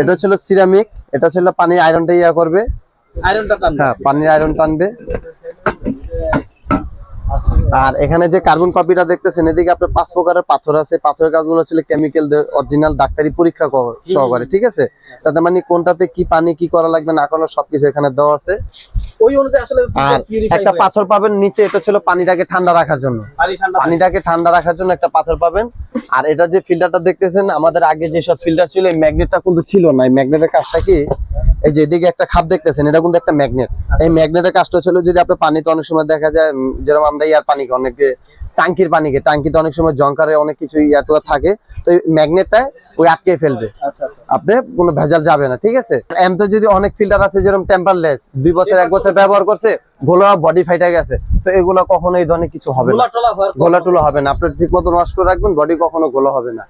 এটা ছিল সিরামিক এটা ছিল পানির আয়রনটা ইয়া করবে। আয়রনটা টানবে। হ্যাঁ পানির আয়রন টানবে। আর এখানে যে কার্বন কপিটা দেখতেছেন এদিকে আপনার পাঁচ প্রকারের পাথর আছে। পাথরের কাজগুলো ছিল কেমিক্যাল অরিজিনাল ডাক্তারি পরীক্ষা সহকারে ঠিক আছে? তাতে মানে কোনটাতে কি পানি কি করা লাগবে না করা সবকিছু এখানে দেওয়া আছে। ওই অনুযায়ী আসলে আর একটা পাথর পাবেন নিচে এটা ছিল পানিটাকে ঠান্ডা রাখার জন্য। পানিটাকে ঠান্ডা রাখার জন্য একটা পাথর পাবেন। আর এটা যে ফিল্টারটা দেখতেছেন আমাদের আগে যেসব ফিল্টার ছিল এই ম্যাগনেটটা কিন্তু ছিল না। এই ম্যাগনেটের কাজটা কি? এই যে এদিকে একটা খাপ দেখতেছেন এটা কিন্তু একটা ম্যাগনেট এই ম্যাগনেটের কাজটা ছিল যদি আপনি পানিতে অনেক সময় দেখা যায় যেরকম আমরা ইয়ার পানিকে অনেকে টাঙ্কির পানিকে টাঙ্কিতে অনেক সময় জঙ্কারে অনেক কিছু ইয়াটুয়া থাকে তো ম্যাগনেটটা ওই আটকে ফেলবে। আচ্ছা আচ্ছা আপনি কোনো ভেজাল যাবে না ঠিক আছে? এমতে যদি অনেক ফিল্টার আছে যেরকম টেম্পারলেস দুই বছর এক বছর ব্যবহার করছে গোলা বডি ফাইটা গেছে তো এগুলো কখনো এই ধরনের কিছু হবে না। টোলা হওয়ার হবে না আপনি ঠিক মতো ওয়াশ করে রাখবেন বডি কখনো গোলা হবে না।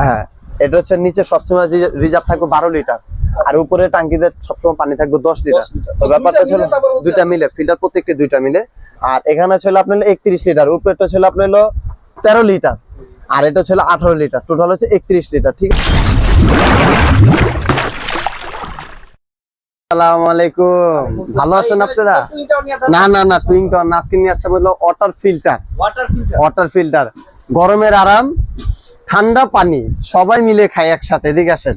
হ্যাঁ এটা হচ্ছে নিচে সবসময় রিজার্ভ থাকবে বারো লিটার আর উপরে টাঙ্কিতে সবসময় পানি থাকবে দশ লিটার। তো ব্যাপারটা ছিল দুইটা মিলে ফিল্টার প্রত্যেকটি দুইটা মিলে। আর এখানে ছিল আপনার একত্রিশ লিটার উপরেটা ছিল আপনার হলো তেরো লিটার। আর এটা ছিল আঠারো লিটার টোটাল হচ্ছে একত্রিশ লিটার ঠিক আছে? আসসালামু আলাইকুম। ভালো আছেন আপনারা? না না না আজকে নিয়ে আসছে বলল ওয়াটার ফিল্টার ওয়াটার ফিল্টার গরমের আরাম ঠান্ডা পানি সবাই মিলে খাই একসাথে এদিকে আসেন।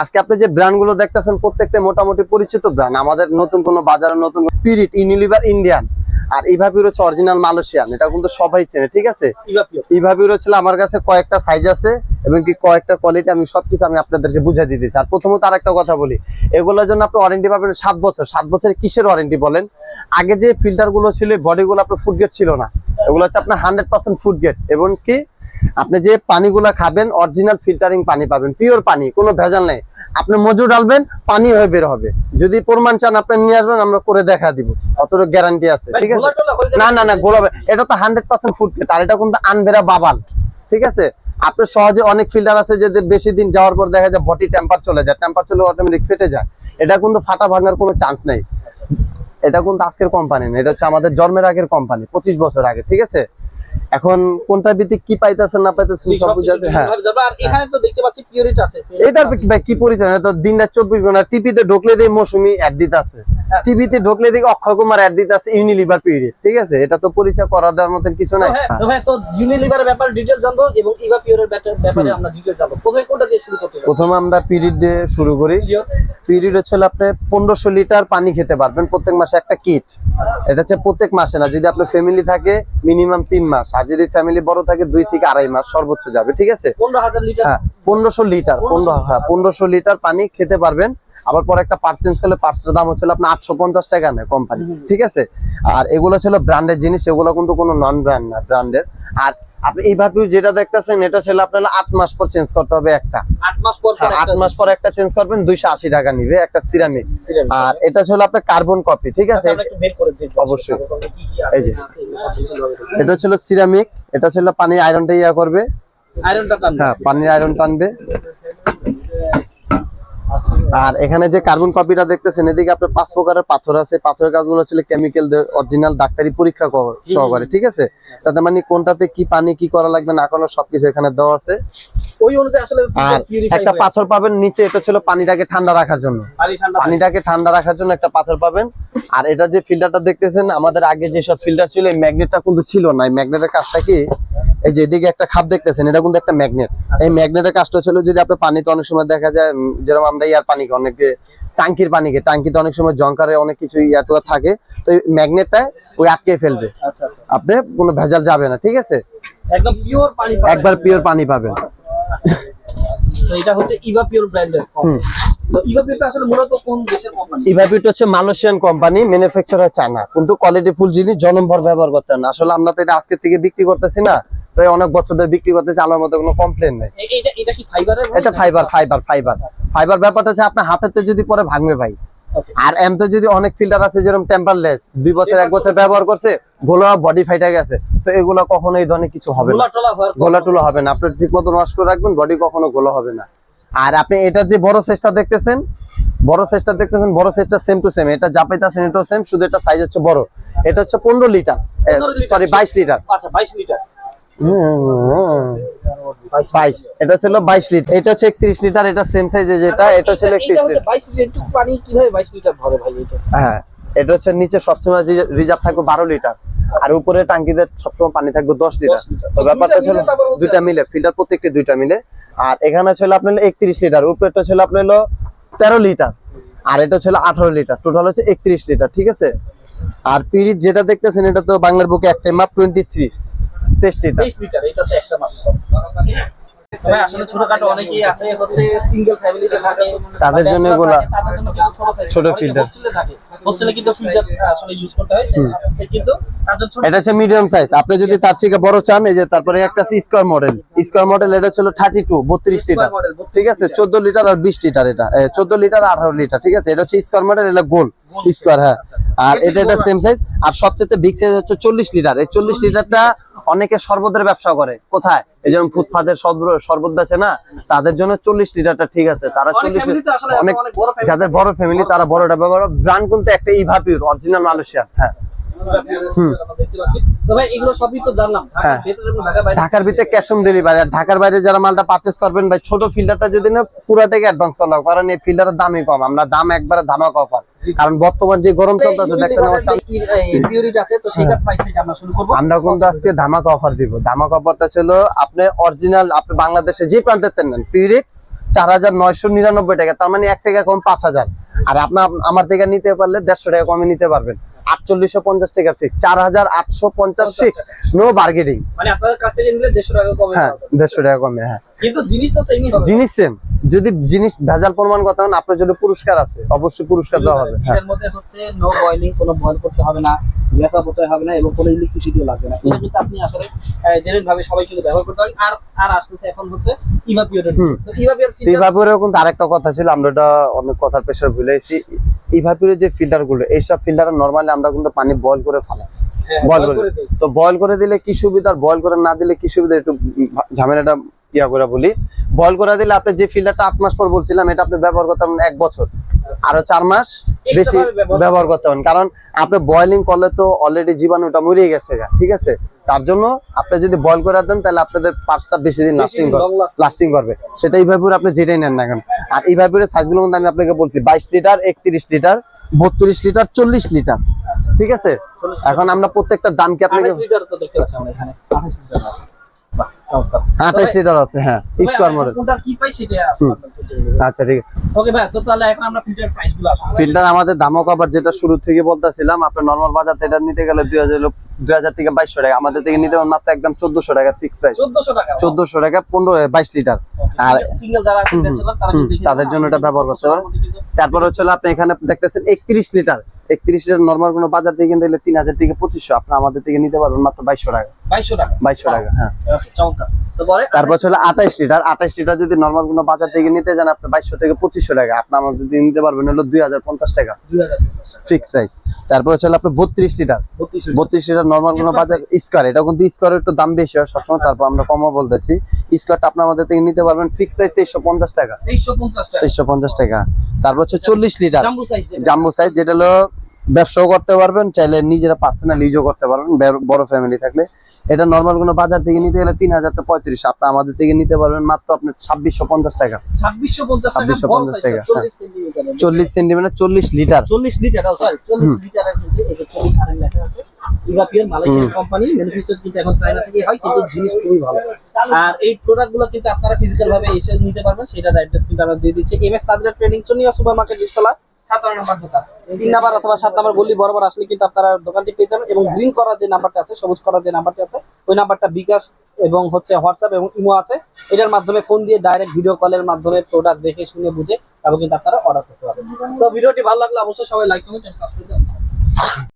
আজকে আপনি যে ব্র্যান্ডগুলো দেখতেছেন প্রত্যেকটা মোটামুটি পরিচিত ব্র্যান্ড। আমাদের নতুন কোনো বাজারে নতুন পিরিট ইউনিলিভার ইন্ডিয়ান আর ইভাপির হচ্ছে অরিজিনাল মালয়েশিয়ান এটা কিন্তু সবাই চেনে ঠিক আছে? ইভাপির হচ্ছে আমার কাছে কয়েকটা সাইজ আছে এবং কি কয়েকটা কোয়ালিটি আমি সবকিছু আমি আপনাদেরকে বুঝাই দিতেছি আর প্রথমত আর একটা কথা বলি এগুলোর জন্য আপনি ওয়ারেন্টি পাবেন সাত বছর। সাত বছরের কিসের ওয়ারেন্টি বলেন? আগে যে ফিল্টারগুলো ছিল বডি গুলো আপনার ফুড গেট ছিল না। এগুলো হচ্ছে আপনার হান্ড্রেড পার্সেন্ট ফুড গেট এবং কি আপনি যে পানিগুলা খাবেন অরিজিনাল ফিল্টারিং পানি পাবেন পিওর পানি কোনো ভেজাল নেই। আপনি মজুর ডালবেন পানি হয়ে বের হবে। যদি প্রমাণ চান আপনি নিয়ে আসবেন আমরা করে দেখা দিব। অতটুকু গ্যারান্টি আছে ঠিক আছে? না না না গোলাপ এটা তো হান্ড্রেড পার্সেন্ট ফুড আর এটা কিন্তু আনবেরা বাবাল ঠিক আছে? আপনি সহজে অনেক ফিল্টার আছে যে বেশি দিন যাওয়ার পর দেখা যায় বডি টেম্পার চলে যায় টেম্পার চলে অটোমেটিক ফেটে যায়। এটা কিন্তু ফাটা ভাঙার কোনো চান্স নেই। এটা কিন্তু আজকের কোম্পানি না এটা হচ্ছে আমাদের জন্মের আগের কোম্পানি পঁচিশ বছর আগে ঠিক আছে? এখন কোনটা ভিত্তিক কি পাইতেছেন না পাইতেছেন সব বুঝাতে হ্যাঁ। আর এখানে তো দেখতে পাচ্ছি পিওরিট আছে। এটার কি- ভাই কি পরিচয়? না তো দিনটা চব্বিশ ঘণ্টা টিপিতে ঢুকলে দেই মৌসুমী অ্যাড দিতাছে। আছে। টিভিতে ঢুকলে দেখি অক্ষয় কুমার অ্যাড দিতে আছে ইউনিলিভার পিরিয়ড ঠিক আছে? এটা তো পরিচয় করা দেওয়ার মতন কিছু নাই। হ্যাঁ তো হ্যাঁ তো ইউনিলিভারের ব্যাপারে ডিটেইলস জানব এবং ইভাপিওরের ব্যাপারে আমরা ডিটেইলস জানব। প্রথমে কোনটা দিয়ে শুরু করতে হবে প্রথমে আমরা পিরিয়ড দিয়ে শুরু করি. পিরিয়ড হচ্ছে আপনি পনেরোশো লিটার পানি খেতে পারবেন প্রত্যেক মাসে একটা কিট এটা হচ্ছে প্রত্যেক মাসে না যদি আপনার ফ্যামিলি থাকে মিনিমাম তিন মাস। আর যদি ফ্যামিলি বড় থাকে দুই থেকে আড়াই মাস সর্বোচ্চ যাবে ঠিক আছে? পনেরো হাজার লিটার? হ্যাঁ পনেরোশো লিটার পনেরো হ্যাঁ পনেরোশো লিটার পানি খেতে পারবেন। আবার পরে একটা পার্ট চেঞ্জ করলে পার্টসের দাম হচ্ছে আপনার আটশো পঞ্চাশ টাকা নেয় কোম্পানি ঠিক আছে? আর এগুলো ছিল ব্র্যান্ডের জিনিস এগুলো কিন্তু কোনো নন ব্র্যান্ড না ব্র্যান্ডের আর আপনি এইভাবে যেটা দেখতেছেন এটা ছিল আপনার আট মাস পর চেঞ্জ করতে হবে একটা। আট মাস পর হ্যাঁ, আট একটা মাস পর একটা চেঞ্জ করবেন দুইশো আশি টাকা নিবে একটা সিরামিক আর এটা ছিল আপনার কার্বন কপি ঠিক আছে? আচ্ছা, করে দেখব অবশ্যই। এই যে। আছে, আছে। এটা ছিল সিরামিক এটা ছিল পানির আয়রনটা ইয়া করবে। আয়রনটা টানবে। হ্যাঁ পানির আয়রন টানবে। আর এখানে যে কার্বন কপিটা দেখতেছেন এদিকে আপনার পাঁচ প্রকারের পাথর আছে। পাথরের কাজগুলো ছিল কেমিক্যাল অরিজিনাল ডাক্তারি পরীক্ষা সহকারে ঠিক আছে? তাতে মানে কোনটাতে কি পানি কি করা লাগবে না করা সবকিছু এখানে দেওয়া আছে। ওই অনুযায়ী আসলে আর একটা পাথর পাবেন নিচে এটা ছিল পানিটাকে ঠান্ডা রাখার জন্য। পানি। পানিটাকে ঠান্ডা রাখার জন্য একটা পাথর পাবেন। আর এটা যে ফিল্টারটা দেখতেছেন আমাদের আগে যেসব ফিল্টার ছিল এই ম্যাগনেটটা কিন্তু ছিল না। এই ম্যাগনেটের কাজটা কি? এই যে এদিকে একটা খাপ দেখতেছেন এটা কিন্তু একটা ম্যাগনেট এই ম্যাগনেটের কাজটা ছিল যদি আপনি পানিতে অনেক সময় দেখা যায় যেরকম আমরা ইয়ার পানিকে অনেকে টাঙ্কির পানিকে টাঙ্কিতে অনেক সময় জঙ্কারে অনেক কিছু ইয়াটুয়া থাকে তো এই ম্যাগনেটটা ওই আটকে ফেলবে। আচ্ছা আচ্ছা আপনি কোনো ভেজাল যাবে না ঠিক আছে? একদম পিওর পানি একবার পিওর পানি পাবেন। তো এটা হচ্ছে ইভা পিওর ব্র্যান্ডের কোম্পানি ইভাবিট হচ্ছে মালয়েশিয়ান কোম্পানি ম্যানুফ্যাকচার হয় চায়না কিন্তু কোয়ালিটি ফুল জিনিস জনমভর ব্যবহার করতে না। আসলে আমরা তো এটা আজকে থেকে বিক্রি করতেছি না। প্রায় অনেক বছর ধরে বিক্রি করতেছি আমার মতো কোনো কমপ্লেন নেই। এটা এটা এটা ফাইবার ফাইবার ফাইবার ফাইবার ব্যাপারটা হচ্ছে আপনার হাতেতে যদি পরে ভাঙবে ভাই। আর এমতে যদি অনেক ফিল্টার আছে যেরকম টেম্পারলেস দুই বছর এক বছর ব্যবহার করছে গোলা বডি ফাইটা গেছে। তো এগুলো কখনো এই ধরনের কিছু হবে গোলা না টোলা হবে না। আপনি ঠিক মতো নষ্ট রাখবেন বডি কখনো গোলা হবে না। আর আপনি এটার যে বড় সাইজটা দেখতেছেন বড় সাইজটা দেখতেছেন বড় সাইজটা সেম টু সেম এটা যা পাইতেছেন এটাও সেম শুধু এটা সাইজ হচ্ছে বড়। এটা হচ্ছে পনেরো লিটার 15 লিটার। সরি বাইশ লিটার আচ্ছা 22 লিটার বাইশ। এটা ছিল বাইশ লিটার। এটা হচ্ছে একত্রিশ লিটার এটা সেম সাইজে যেটা এটা ছিল একত্রিশ লিটার। বাইশ লিটার। পানি কীভাবে বাইশ লিটার ধরে ভাই এটা হ্যাঁ এটা হচ্ছে নিচে সবসময় রিজার্ভ থাকবে বারো লিটার। আর উপরে টাঙ্কিতে সবসময় পানি থাকবে দশ লিটার। তো ব্যাপারটা ছিল মিলে দুইটা মিলে ফিল্টার প্রত্যেকটি দুইটা মিলে। আর এখানে ছিল আপনার একত্রিশ লিটার উপরেটা ছিল আপনার হলো তেরো লিটার। আর এটা ছিল আঠারো লিটার টোটাল হচ্ছে একত্রিশ লিটার ঠিক আছে? আর পিরিট যেটা দেখতেছেন এটা তো বাংলার বুকে একটাই মাপ টোয়েন্টি থ্রি তেইশ লিটার। তেইশ লিটার এটা তো একটা মাত্র। আসলে ছোটখাটো অনেকেই আছে হচ্ছে সিঙ্গেল ফ্যামিলিতে থাকে। তাদের জন্য এগুলা- তাদের জন্য কিন্তু ছোট size ছোট অনেকে হোস্টেলে থাকে। হোস্টেলে কিন্তু ফিল্টার আসলে ইউজ করতে হয় কিন্তু তার জন্য ছোট এটা হচ্ছে মিডিয়াম সাইজ আপনি যদি তার থেকে বড় চান এই যে তারপরে একটা স্কোয়ার মডেল স্কোয়ার মডেল এটা ছিল থার্টি টু বত্রিশ লিটার। Square model, 32 ঠিক আছে। চোদ্দ লিটার আর বিশ লিটার এটা। চোদ্দ লিটার আঠারো লিটার। ঠিক আছে? এটা হচ্ছে স্কোয়ার মডেল এটা গোল। স্কোয়ার হ্যাঁ। আচ্ছা, আচ্ছা। আর এটা এটা এটা সেম সাইজ আর সবচেয়ে বিগ সাইজ হচ্ছে চল্লিশ লিটার। এই চল্লিশ লিটারটা অনেকে শরবতের ব্যবসা করে। কোথায়? এই যেমন ফুটপাতের শরবত আছে না তাদের জন্য চল্লিশ লিটারটা ঠিক আছে। তারা চল্লিশ অনেক যাদের বড় ফ্যামিলি তারা বড়টা ব্যবহার ব্র্যান্ড কিন্তু একটা ইভাপিউর অরিজিনাল মালয়েশিয়ান হ্যাঁ। ঢাকার হ্যাঁ। ভেতরে ঢাকার ভিতরে ক্যাশ অন ডেলিভারি আর ঢাকার বাইরে যারা মালটা পারচেস করবেন ভাই ছোট ফিল্টারটা যদি না পুরাটাকে অ্যাডভান্স করলাম কারণ এই ফিল্টারের দামই কম। আমরা দাম একবারে ধামাক অফার কারণ বর্তমান যে গরম চলতেছে দেখতে আমার চাল- আছে তো সেটার প্রাইস থেকে আমরা শুরু করব। আমরা কিন্তু আজকে ধামাক অফার দিব। ধামাক অফারটা ছিল আপনি অরিজিনাল আপনি বাংলাদেশে যে প্রান্তের নেন পিরিয়ড চার হাজার নয়শো নিরানব্বই টাকা তার মানে এক টাকা কম পাঁচ হাজার। আর আপনার আমার থেকে নিতে পারলে দেড়শো টাকা কমে নিতে পারবেন। আটচল্লিশশো পঞ্চাশ টাকা ফিক্স চার হাজার আটশো পঞ্চাশ ফিক্স নো বার্গেনিং মানে আপনাদের কাছ থেকে নিলে দেড়শো টাকা কমে হ্যাঁ দেড়শো টাকা কমে হ্যাঁ। কিন্তু জিনিস তো সেমই জিনিস সেম যদি জিনিস ভেজাল প্রমাণ করতে হন আপনার জন্য পুরস্কার আছে। অবশ্যই পুরস্কার দেওয়া হবে। হ্যাঁ। এটার মধ্যে হচ্ছে নো বয়লিং কোনো বয়ল করতে হবে না গ্যাস অপচয় হবে না এবং কোনো ইলেকট্রিসিটিও লাগবে না। এটা কিন্তু আপনি আসলে জেনুইন ভাবে সবাই কিন্তু ব্যবহার করতে পারেন। আর আর আসতেছে এখন হচ্ছে ইভাপিওরের তো ইভাপিওর তো ইভাপুরেও কিন্তু আরেকটা কথা ছিল আমরা এটা অনেক কথার প্রেশার ভুলেছি। ইভাপুরের যে ফিল্টার এইসব ফিল্টার নর্মালি আমরা কিন্তু পানি বয়ল করে ফেলাই। বয়ল করে তো বয়ল করে দিলে কি সুবিধা? আর বয়ল করে না দিলে কি সুবিধা? একটু ঝামেলাটা ইয়া করে বলি। বয়ল করে দিলে আপনি যে ফিল্টারটা আট মাস পর বলছিলাম এটা আপনি ব্যবহার করতে এক বছর। আরও চার মাস বেশি ব্যবহার করতে পারেন কারণ আপনি বয়লিং করলে তো অলরেডি জীবাণুটা মরে গেছে ঠিক আছে? তার জন্য আপনি যদি বয়ল করে দেন তাহলে আপনাদের পার্সটা বেশি দিন লাস্টিং করবে। লাস্টিং করবে। সেটা এইভাবে আপনি যেটাই নেন না কেন। আর এইভাবে সাইজগুলো কিন্তু আমি আপনাকে বলছি বাইশ লিটার একত্রিশ লিটার বত্রিশ লিটার চল্লিশ লিটার ঠিক আছে? এখন আমরা প্রত্যেকটা দাম কি আপনাকে লিটার তো দেখতে পাচ্ছি আমরা এখানে। আঠাশ লিটার আছে বাহ চমৎকার। আঠাশ লিটার আছে হ্যাঁ স্কোয়ার মডেল কোনটার কি পাই সেটা আচ্ছা ঠিক আছে। ওকে ভাই তো তাহলে এখন আমরা ফিল্টার প্রাইস আসলে। ফিল্টার আমাদের যেটা শুরু থেকে বলতেছিলাম আপনার নর্মাল বাজার এটা নিতে গেলে থেকে টাকা। আমাদের থেকে নিতে মাত্র একদম চোদ্দশো টাকা ফিক্স প্রাইস চোদ্দশো টাকা লিটার। আর সিঙ্গেল যারা তাদের জন্য এটা ব্যবহার করতে পারেন। তারপর হচ্ছে আপনি এখানে দেখতেছেন একত্রিশ লিটার। একত্রিশ লিটার নর্মাল কোনো বাজার থেকে কিনতে গেলে তিন হাজার থেকে পঁচিশশো। আপনি আমাদের থেকে নিতে পারবেন মাত্র বাইশশো টাকা। বাইশশো টাকা? বাইশশো টাকা হ্যাঁ। তারপর হচ্ছে আঠাইশ লিটার। আঠাইশ লিটার যদি নর্মাল কোনো বাজার থেকে নিতে যান আপনি বাইশশো থেকে পঁচিশশো টাকা। আপনি আমাদের থেকে নিতে পারবেন হলো দুই হাজার পঞ্চাশ টাকা। ফিক্স প্রাইস তারপর হচ্ছে হলো আপনি বত্রিশ লিটার। বত্রিশ লিটার। নর্মাল কোনো বাজার স্কোয়ার এটা কিন্তু স্কোয়ার একটু দাম বেশি হয় সবসময় তারপর আমরা কমও বলতেছি। স্কোয়ারটা আপনি আমাদের থেকে নিতে পারবেন ফিক্স প্রাইস তেইশশো পঞ্চাশ টাকা। তেইশশো পঞ্চাশ টাকা। তেইশশো পঞ্চাশ টাকা। তারপর হচ্ছে চল্লিশ লিটার। জাম্বু সাইজ জাম্বো সাইজ যেটা হলো ব্যবসাও করতে পারবেন চাইলে নিজেরা পার্সোনাল ইউজও করতে পারবেন বড় ফ্যামিলি থাকলে। এটা নর্মাল কোনো বাজার থেকে নিতে গেলে তিন হাজার তো পঁয়ত্রিশ আপনি আমাদের থেকে নিতে পারবেন মাত্র আপনার ছাব্বিশশো পঞ্চাশ টাকা। ছাব্বিশশো পঞ্চাশ টাকা 2650 বড় সাইজ টাকা, চল্লিশ সেন্টিমিটার চল্লিশ লিটার চল্লিশ লিটার চল্লিশ লিটারের কিন্তু এই যে চল্লিশ আরেক লেখা আছে ইউরোপিয়ান মালয়েশিয়ান কোম্পানি ম্যানুফ্যাকচার কিন্তু এখন চায়না থেকে হয় কিন্তু জিনিস খুবই ভালো। আর এই প্রোডাক্টগুলো কিন্তু আপনারা ফিজিক্যাল ভাবে এসে নিতে পারবেন সেটার অ্যাড্রেস কিন্তু আমরা দিয়ে দিচ্ছি। এম এস তাজরা ট্রেনিং চনিয়া সুপার মার্কেট তিন নাম্বার অথবা সাত নাম্বার গলি বরাবর আসলে কিন্তু আপনারা দোকানটি পেয়ে যাবেন এবং গ্রিন করার যে নাম্বারটা আছে, সবুজ করার যে নাম্বারটা আছে, ওই নাম্বারটা বিকাশ এবং হচ্ছে হোয়াটসঅ্যাপ এবং ইমো আছে। এটার মাধ্যমে ফোন দিয়ে ডাইরেক্ট ভিডিও কলের মাধ্যমে প্রোডাক্ট দেখে, শুনে, বুঝে তারপর কিন্তু আপনারা অর্ডার করতে পারবেন। তো ভিডিওটি ভালো লাগলে অবশ্যই সবাই লাইক করবেন সাবস্ক্রাইব